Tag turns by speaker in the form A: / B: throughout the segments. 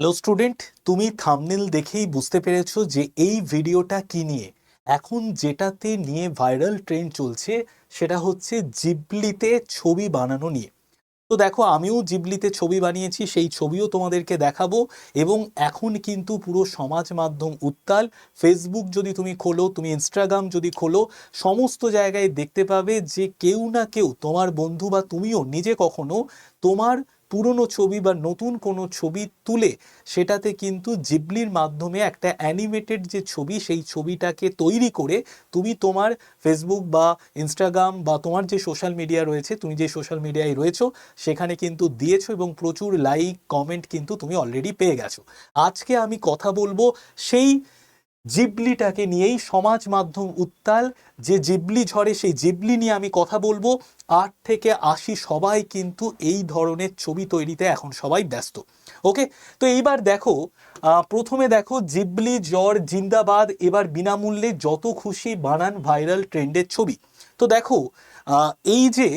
A: Hello student তুমি thumbnail দেখেই বুঝতে পেরেছ যে এই ভিডিওটা কি নিয়ে। এখন যেটাতে নিয়ে ভাইরাল ট্রেন্ড চলছে, সেটা হচ্ছে জিবলিতে ছবি বানানো নিয়ে। তো দেখো, আমিও জিবলিতে ছবি বানিয়েছি, সেই ছবিও তোমাদেরকে দেখাবো এবং এখন কিন্তু পুরো সমাজ মাধ্যম উত্তাল। ফেসবুক যদি তুমি খোলো, তুমি ইনস্টাগ্রাম যদি খোলো, সমস্ত জায়গায় দেখতে পাবে যে কেউ না কেউ তোমার বন্ধু বা তুমিও নিজে কখনো তোমার পুরনো ছবি বা নতুন কোনো ছবি তুলে সেটাতে কিন্তু জিবলির মাধ্যমে একটা অ্যানিমেটেড যে ছবি, সেই ছবিটাকে তৈরি করে তুমি তোমার ফেসবুক বা ইনস্টাগ্রাম বা তোমার যে সোশ্যাল মিডিয়া রয়েছে, তুমি যে সোশ্যাল মিডিয়ায় রয়েছো, সেখানে কিন্তু দিয়েছ এবং প্রচুর লাইক কমেন্ট কিন্তু তুমি অলরেডি পেয়ে গেছো। আজকে আমি কথা বলব সেই জিবলিটাকে নিয়েই সমাজ মাধ্যম উত্তাল। যে জিবলি ঝড়ে, সেই জিবলি নিয়ে আমি কথা বলব। আট থেকে আশি সবাই কিন্তু এই ধরনের ছবি তৈরিতে এখন সবাই ব্যস্ত। ওকে? তো এইবার দেখো প্রথমে দেখো, জিবলি জ্বর জিন্দাবাদ, এবার বিনামূল্যে যত খুশি বানান ভাইরাল ট্রেন্ডের ছবি। তো দেখো এই যে,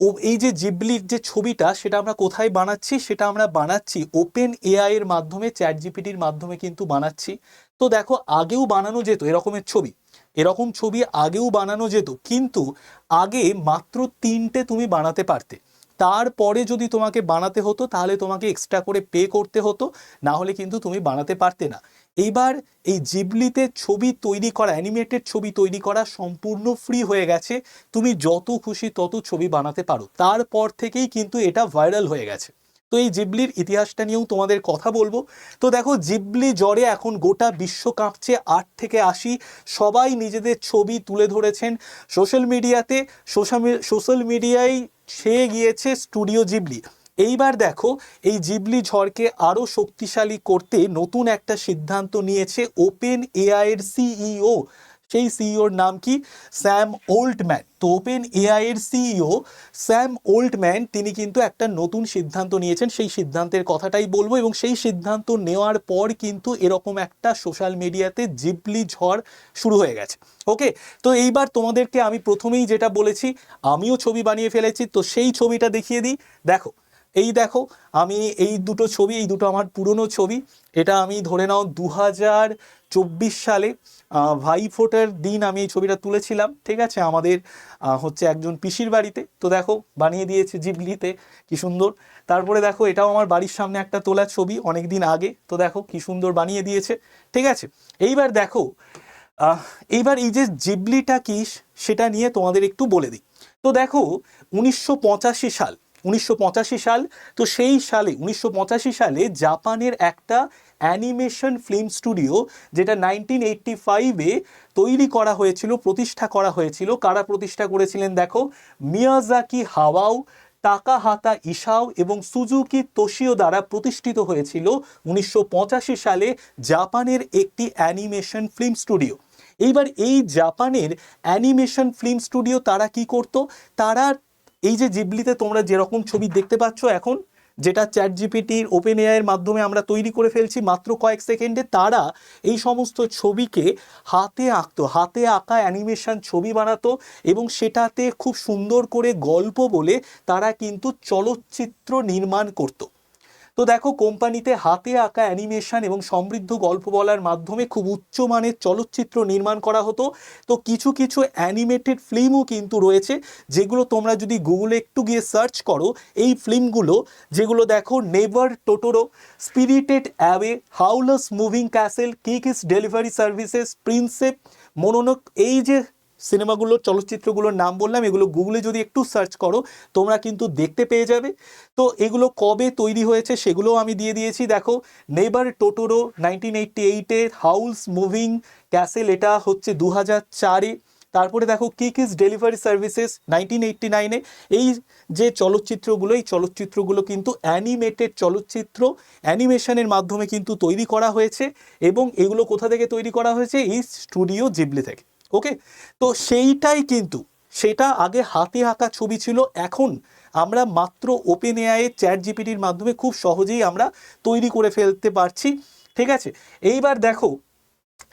A: ও, এই যে জিবলির যে ছবিটা, সেটা আমরা কোথায় বানাচ্ছি? সেটা আমরা বানাচ্ছি ওপেন এআই এর মাধ্যমে চ্যাট জিপিটির মাধ্যমে কিন্তু বানাচ্ছি। তো দেখো, আগেও বানানো যেত, এরকমের ছবি। এরকম ছবি আগেও বানানো যেত, কিন্তু আগে মাত্র তিনটে তুমি বানাতে পারতে। তারপরে যদি তোমাকে বানাতে হতো, তাহলে তোমাকে এক্সট্রা করে পে করতে হতো, না হলে কিন্তু তুমি বানাতে পারতে না। এইবার এই জিবলিতে ছবি তৈরি করা অ্যানিমেটেড ছবি তৈরি করা সম্পূর্ণ ফ্রি হয়ে গেছে। তুমি যত খুশি তত ছবি বানাতে পারো। তারপর থেকেই কিন্তু এটা ভাইরাল হয়ে গেছে। তো এই জিবলির ইতিহাসটা নিয়েও তোমাদের কথা বলব। তো দেখো, জিবলি জ্বরে এখন গোটা বিশ্ব কাঁপছে আট থেকে আশি। সবাই নিজেদের ছবি তুলে ধরেছেন সোশ্যাল মিডিয়াতে। সোশ্যাল মিডিয়ায় ছেয়ে গিয়েছে স্টুডিও জিবলি। এইবার দেখো, এই জিবলি ঝড়কে আরও শক্তিশালী করতে নতুন একটা সিদ্ধান্ত নিয়েছে ওপেন এআইয়ের সিইও। সেই সিইওর নাম কি? স্যাম ওল্ডম্যান তো ওপেন এআই এর সিইও স্যাম ওল্ডম্যান তিনি কিন্তু একটা নতুন সিদ্ধান্ত নিয়েছেন। সেই সিদ্ধান্তের কথাটাই বলব এবং সেই সিদ্ধান্ত নেওয়ার পর কিন্তু এরকম একটা সোশ্যাল মিডিয়াতে জিবলি ঝড় শুরু হয়ে গেছে। ওকে তো এইবার তোমাদেরকে আমি প্রথমেই যেটা বলেছি, আমিও ছবি বানিয়ে ফেলেছি। তো সেই ছবিটা দেখিয়ে দিই। দেখো এই দেখো, আমি এই দুটো ছবি, এই দুটো আমার পুরনো ছবি, এটা আমি ধরে নাও দু হাজার চব্বিশ সালে ভাইফোঁটার দিন আমি এই ছবিটা তুলেছিলাম, ঠিক আছে? আমাদের হচ্ছে একজন পিসির বাড়িতে, তো দেখো, বানিয়ে দিয়েছে জিবলিতে, কি সুন্দর। তারপরে দেখো, এটাও আমার বাড়ির সামনে একটা তোলা ছবি অনেক দিন আগে, তো দেখো, কি সুন্দর বানিয়ে দিয়েছে, ঠিক আছে? এইবার দেখো এইবার এই যে জিবলিটা কি, সেটা নিয়ে তোমাদের একটু বলে দিই। তো দেখো, উনিশশো পঁচাশি সাল উনিশশো পঁচাশি সাল। তো সেই সালে, উনিশশো পঁচাশি সালে জাপানের একটা অ্যানিমেশন ফিল্ম স্টুডিও, যেটা নাইনটিন এইটটি ফাইভে তৈরি করা হয়েছিল, প্রতিষ্ঠা করা হয়েছিল। কারা প্রতিষ্ঠা করেছিলেন দেখো? মিয়াজাকি হাওয়াও, তাকাহাতা ইসাও এবং সুজুকি তোশিও দ্বারা প্রতিষ্ঠিত হয়েছিল উনিশশো পঁচাশি সালে জাপানের একটি অ্যানিমেশন ফিল্ম স্টুডিও। এইবার এই জাপানের অ্যানিমেশন ফিল্ম স্টুডিও তারা কি করত? তারা এই যে জিবলিতে তোমরা যেরকম ছবি দেখতে পাচ্ছ এখন, যেটা চ্যাট জিপিটির ওপেন এআইয়ের মাধ্যমে আমরা তৈরি করে ফেলছি মাত্র কয়েক সেকেন্ডে, তারা এই সমস্ত ছবিকে হাতে আঁকতো, হাতে আঁকা অ্যানিমেশন ছবি বানাতো এবং সেটাতে খুব সুন্দর করে গল্প বলে তারা কিন্তু চলচ্চিত্র নির্মাণ করতো। তো দেখো, কোম্পানিতে হাতে আঁকা অ্যানিমেশন এবং সমৃদ্ধ গল্প বলার মাধ্যমে খুব উচ্চমানের চলচ্চিত্র নির্মাণ করা হতো। তো কিছু কিছু অ্যানিমেটেড ফিল্মও কিন্তু রয়েছে, যেগুলো তোমরা যদি গুগলে একটু গিয়ে সার্চ করো, এই ফিল্মগুলো, যেগুলো দেখো, neighbour Totoro, spirited away Howl's moving castle Kiki's delivery services, princess, Mononoke, এই যে সিনেমাগুলোর চলচ্চিত্রগুলোর নাম বললাম, এগুলো গুগলে যদি একটু সার্চ করো, তোমরা কিন্তু দেখতে পেয়ে যাবে। তো এগুলো কবে তৈরি হয়েছে সেগুলোও আমি দিয়ে দিয়েছি। দেখো নেবার টোটোরো নাইনটিন এইটটি এইটে হাউস মুভিং ক্যাসেল এটা হচ্ছে দু হাজার চারে তারপরে দেখো Kiki's delivery services nineteen eighty নাইনে এই যে চলচ্চিত্রগুলো, এই চলচ্চিত্রগুলো কিন্তু অ্যানিমেটেড চলচ্চিত্র অ্যানিমেশনের মাধ্যমে কিন্তু তৈরি করা হয়েছে এবং এগুলো কোথা থেকে তৈরি করা হয়েছে? এই স্টুডিও জিবলি থেকে। ওকে তো সেইটাই কিন্তু, সেটা আগে হাতে আঁকা ছবি ছিল, এখন আমরা মাত্র ওপেন এআই চ্যাট জিপিটির মাধ্যমে খুব সহজেই আমরা তৈরি করে ফেলতে পারছি, ঠিক আছে? এইবার দেখো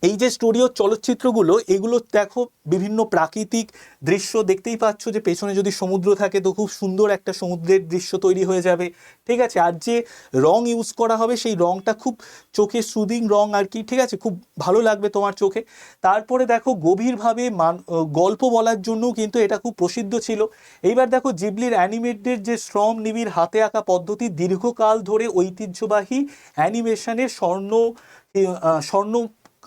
A: এই যে স্টুডিও চলচ্চিত্রগুলো, এগুলো দেখো বিভিন্ন প্রাকৃতিক দৃশ্য দেখতেই পাচ্ছ যে পেছনে যদি সমুদ্র থাকে তো খুব সুন্দর একটা সমুদ্রের দৃশ্য তৈরি হয়ে যাবে। ঠিক আছে? আর যে রং ইউজ করা হবে সেই রংটা খুব চোখে সুদিং রং আর কি, ঠিক আছে? খুব ভালো লাগবে তোমার চোখে। তারপরে দেখো গভীরভাবে মান গল্প বলার জন্য কিন্তু এটা খুব প্রসিদ্ধ ছিল। এইবার দেখো জিবলির অ্যানিমেটেড যে শ্রম নিবিড় হাতে আঁকা পদ্ধতি দীর্ঘকাল ধরে ঐতিহ্যবাহী অ্যানিমেশনের স্বর্ণ স্বর্ণ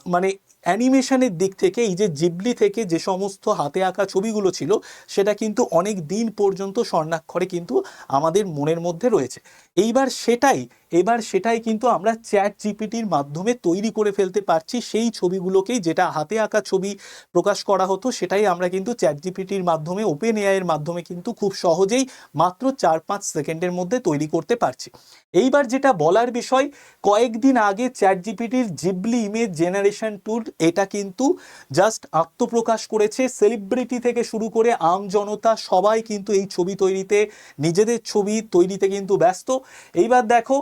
A: মানে অ্যানিমেশনের দিক থেকে, এই যে জিবলি থেকে যে সমস্ত হাতে আঁকা ছবিগুলো ছিল, সেটা কিন্তু অনেক দিন পর্যন্ত স্বর্ণাক্ষরে কিন্তু আমাদের মনের মধ্যে রয়েছে। এইবার সেটাই এবার সেটাই কিন্তু আমরা চ্যাট জিপিটির মাধ্যমে তৈরি করে ফেলতে পারছি। সেই ছবিগুলোকেই যেটা হাতে আঁকা ছবি প্রকাশ করা হতো, সেটাই আমরা কিন্তু চ্যাট জিপিটির মাধ্যমে ওপেন এআইয়ের মাধ্যমে কিন্তু খুব সহজেই মাত্র চার পাঁচ সেকেন্ডের মধ্যে তৈরি করতে পারছি। এইবার যেটা বলার বিষয়, কয়েকদিন আগে চ্যাট জিপিটির জিবলি ইমেজ জেনারেশন টুল এটা কিন্তু জাস্ট আত্মপ্রকাশ করেছে। সেলিব্রিটি থেকে শুরু করে আম জনতা, সবাই কিন্তু এই ছবি তৈরিতে, নিজেদের ছবি তৈরিতে কিন্তু ব্যস্ত। এইবার দেখো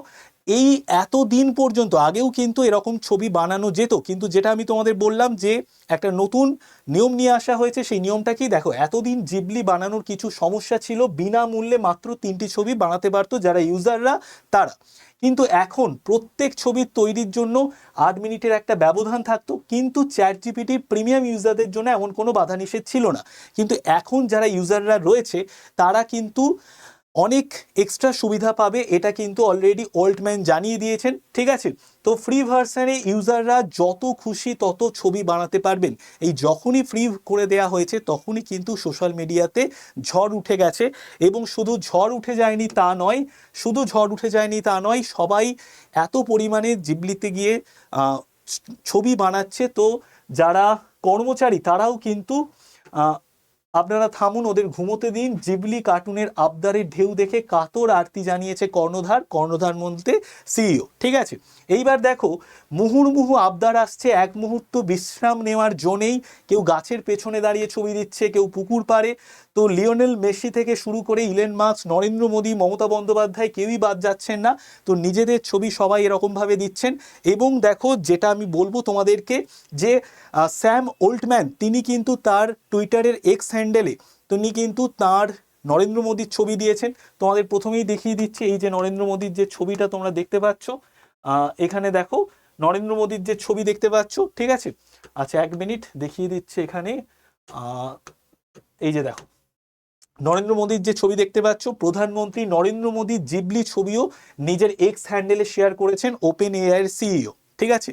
A: এই এত দিন পর্যন্ত আগেও কিন্তু এরকম ছবি বানানো যেত, কিন্তু যেটা আমি তোমাদের বললাম যে একটা নতুন নিয়ম নিয়ে আসা হয়েছে, সেই নিয়মটা কি দেখো, এতদিন জিবলি বানানোর কিছু সমস্যা ছিল, বিনামূল্যে মাত্র তিনটি ছবি বানাতে পারতো যারা ইউজাররা, তারা। কিন্তু এখন প্রত্যেক ছবির তৈরির জন্য আট মিনিটের একটা ব্যবধান থাকতো, কিন্তু চ্যাট জিপিটির প্রিমিয়াম ইউজারদের জন্য এমন কোনো বাধা নিষেধ ছিল না। কিন্তু এখন যারা ইউজাররা রয়েছে, তারা কিন্তু অনেক এক্সট্রা সুবিধা পাবে, এটা কিন্তু অলরেডি ওল্ডম্যান জানিয়ে দিয়েছেন, ঠিক আছে? তো ফ্রি ভার্সানে ইউজাররা যত খুশি তত ছবি বানাতে পারবেন। এই যখনই ফ্রি করে দেয়া হয়েছে, তখনই কিন্তু সোশ্যাল মিডিয়াতে ঝড় উঠে গেছে এবং শুধু ঝড় উঠে যায়নি তা নয়, শুধু ঝড় উঠে যায়নি তা নয়, সবাই এত পরিমাণে জিবলিতে গিয়ে ছবি বানাচ্ছে। তো যারা কর্মচারী, তারাও কিন্তু আপনারা থামুন, ওদের ঘুমোতে দিন। জিবলি কার্টুনের আবদারের ঢেউ দেখে কাতর আরতি জানিয়েছে কর্ণধার কর্ণধার মন্ত্রে সিইও। ঠিক আছে? এইবার দেখো, মুহুর্মুহু আবদার আসছে, এক মুহূর্ত বিশ্রাম নেওয়ার জন্যেই কেউ গাছের পেছনে দাঁড়িয়ে ছবি দিচ্ছে, কেউ পুকুর পাড়ে। তো লিওনেল মেসি থেকে শুরু করে ইলেন মার্কস, নরেন্দ্র মোদী, মমতা বন্দ্যোপাধ্যায় কেউই বাদ যাচ্ছেন না। তো নিজেদের ছবি সবাই এরকমভাবে দিচ্ছেন। এবং দেখো, যেটা আমি বলব তোমাদেরকে, যে স্যাম ওল্টম্যান, তিনি কিন্তু তার টুইটারের এক্স হ্যান্ডেলে, তিনি কিন্তু তার নরেন্দ্র মোদীর ছবি দিয়েছেন। তোমাদের প্রথমেই দেখিয়ে দিচ্ছি, এই যে নরেন্দ্র মোদীর যে ছবিটা তোমরা দেখতে পাচ্ছ এখানে দেখো, নরেন্দ্র মোদীর যে ছবি দেখতে পাচ্ছ, ঠিক আছে? আচ্ছা এক মিনিট দেখিয়ে দিচ্ছে এখানে এই যে দেখো নরেন্দ্র মোদীর যে ছবি দেখতে পাচ্ছ, প্রধানমন্ত্রী নরেন্দ্র মোদী জিবলি ছবিও নিজের এক্স হ্যান্ডেলে শেয়ার করেছেন ওপেন এআইয়ের সিইও ঠিক আছে?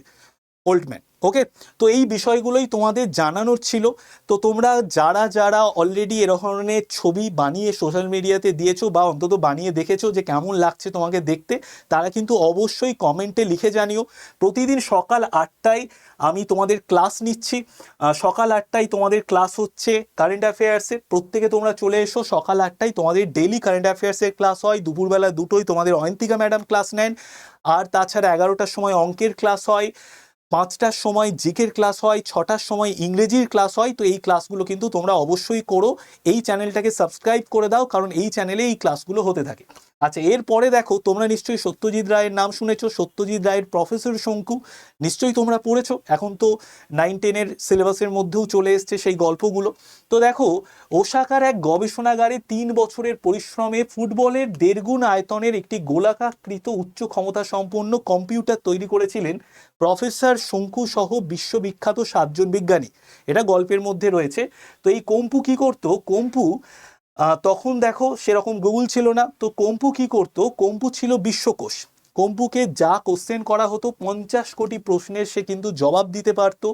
A: ওল্ডম্যান ওকে তো এই বিষয়গুলোই তোমাদের জানানোর ছিল। তো তোমরা যারা যারা অলরেডি এ ধরনের ছবি বানিয়ে সোশ্যাল মিডিয়াতে দিয়েছ বা অন্তত বানিয়ে দেখেছ যে কেমন লাগছে তোমাকে দেখতে, তারা কিন্তু অবশ্যই কমেন্টে লিখে জানিও। প্রতিদিন সকাল আটটায় আমি তোমাদের ক্লাস নিচ্ছি। সকাল আটটায় তোমাদের ক্লাস হচ্ছে কারেন্ট অ্যাফেয়ার্সে প্রত্যেকে তোমরা চলে এসো, সকাল আটটায় তোমাদের ডেলি কারেন্ট অ্যাফেয়ার্সের ক্লাস হয়। দুপুরবেলা দুটোই তোমাদের অয়ন্তিকা ম্যাডাম ক্লাস নেন। আর তাছাড়া এগারোটার সময় অঙ্কের ক্লাস হয়। পাঁচটার সময় জিকের ক্লাস হয়, ছটার সময় ইংরেজির ক্লাস হয়, তো এই ক্লাসগুলো কিন্তু তোমরা অবশ্যই করো। এই চ্যানেলটাকে সাবস্ক্রাইব করে দাও, কারণ এই চ্যানেলে এই ক্লাসগুলো হতে থাকে। আচ্ছা এরপরে দেখো, তোমরা নিশ্চয়ই সত্যজিৎ রায়ের নাম শুনেছো, সত্যজিৎ রায়ের প্রফেসর শঙ্কু, নিশ্চয়ই তোমরা পড়েছো। এখন তো নাইন টেনের সিলেবাসের মধ্যেও চলে এসছে সেই গল্পগুলো। তো দেখো, ওসাকার এক গবেষণাগারে তিন বছরের পরিশ্রমে ফুটবলের দেড়গুণ আয়তনের একটি গোলাকাকৃত উচ্চ ক্ষমতা সম্পন্ন কম্পিউটার তৈরি করেছিলেন প্রফেসর শঙ্কু সহ বিশ্ববিখ্যাত সাতজন বিজ্ঞানী। এটা গল্পের মধ্যে রয়েছে। তো এই কম্পু কি করতো? কম্পু তখন দেখো সেরকম গুগল ছিল না। তো কম্পু কি করতো? কম্পু ছিল বিশ্বকোষ। কম্পুকে যা কোশ্চেন করা হতো, পঞ্চাশ কোটি প্রশ্নের সে কিন্তু জবাব দিতে পারতো।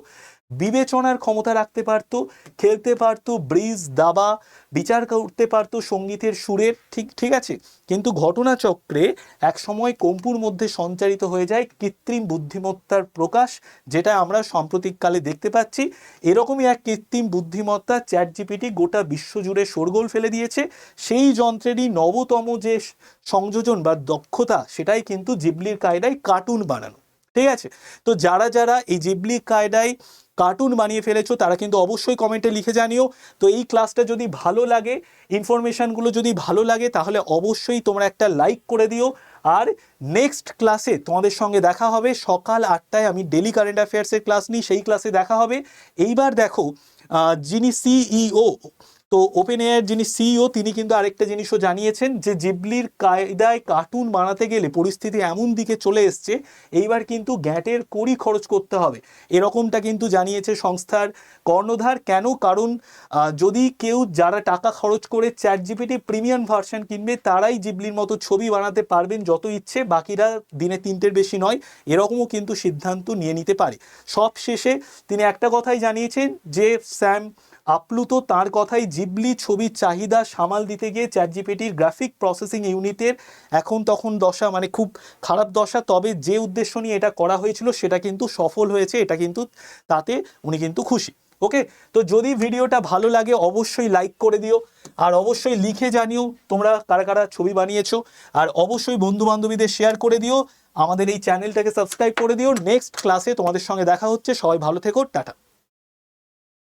A: বিবেচনার ক্ষমতা রাখতে পারতো, খেলতে পারতো, ব্রিজ, দাবা, বিচার করতে পারতো, সঙ্গীতের সুরের, ঠিক ঠিক আছে। কিন্তু ঘটনাচক্রে এক সময় কম্পুর মধ্যে সঞ্চারিত হয়ে যায় কৃত্রিম বুদ্ধিমত্তার প্রকাশ, যেটা আমরা সাম্প্রতিককালে দেখতে পাচ্ছি। এরকমই এক কৃত্রিম বুদ্ধিমত্তা চ্যাট জিপিটি গোটা বিশ্বজুড়ে শোরগোল ফেলে দিয়েছে। সেই যন্ত্রেরই নবতম যে সংযোজন বা দক্ষতা, সেটাই কিন্তু জিবলির কায়দায় কার্টুন বানানো। ঠিক আছে? তো যারা যারা এই জিবলি কায়দায় কার্টুন বানিয়ে ফেলেছো, তারা কিন্তু অবশ্যই কমেন্টে লিখে জানিও। তো এই ক্লাসটা যদি ভালো লাগে ইনফরমেশানগুলো যদি ভালো লাগে, তাহলে অবশ্যই তোমরা একটা লাইক করে দিও। আর নেক্সট ক্লাসে তোমাদের সঙ্গে দেখা হবে, সকাল আটটায় আমি ডেলি কারেন্ট অ্যাফেয়ার্সের ক্লাস নিই, সেই ক্লাসে দেখা হবে। এইবার দেখো যিনি সিইও তো ওপেন এয়ার যিনি সিইও, তিনি কিন্তু আরেকটা জিনিসও জানিয়েছেন যে জিবলির কায়দায় কার্টুন বানাতে গেলে পরিস্থিতি এমন দিকে চলে এসছে, এইবার কিন্তু গ্যাটের কড়ি খরচ করতে হবে। এরকমটা কিন্তু জানিয়েছে সংস্থার কর্ণধার। কেন? কারণ যদি কেউ যারা টাকা খরচ করে চ্যাট জিপিটি প্রিমিয়াম ভার্সন কিনবে, তারাই জিবলির মতো ছবি বানাতে পারবেন যত ইচ্ছে, বাকিরা দিনে তিনটের বেশি নয়। এরকমও কিন্তু সিদ্ধান্ত নিয়ে নিতে পারে। সব শেষে তিনি একটা কথাই জানিয়েছেন যে স্যাম আপ্লুত তার কথাই জিবলি ছবির চাহিদা সামাল দিতে গিয়ে চ্যাট জিপিটির গ্রাফিক প্রসেসিং ইউনিটের এখন তখন দশা মানে খুব খারাপ দশা। তবে যে উদ্দেশ্য নিয়ে এটা করা হয়েছিল সেটা কিন্তু সফল হয়েছে, এটা কিন্তু তাতে উনি কিন্তু খুশি। ওকে? তো যদি ভিডিওটা ভালো লাগে অবশ্যই লাইক করে দিও, আর অবশ্যই লিখে জানিও তোমরা কারা কারা ছবি বানিয়েছো। আর অবশ্যই বন্ধু বান্ধবীদের শেয়ার করে দিও। আমাদের এই চ্যানেলটাকে সাবস্ক্রাইব করে দিও। নেক্সট ক্লাসে তোমাদের সঙ্গে দেখা হচ্ছে। সবাই ভালো থেকো। টাটা।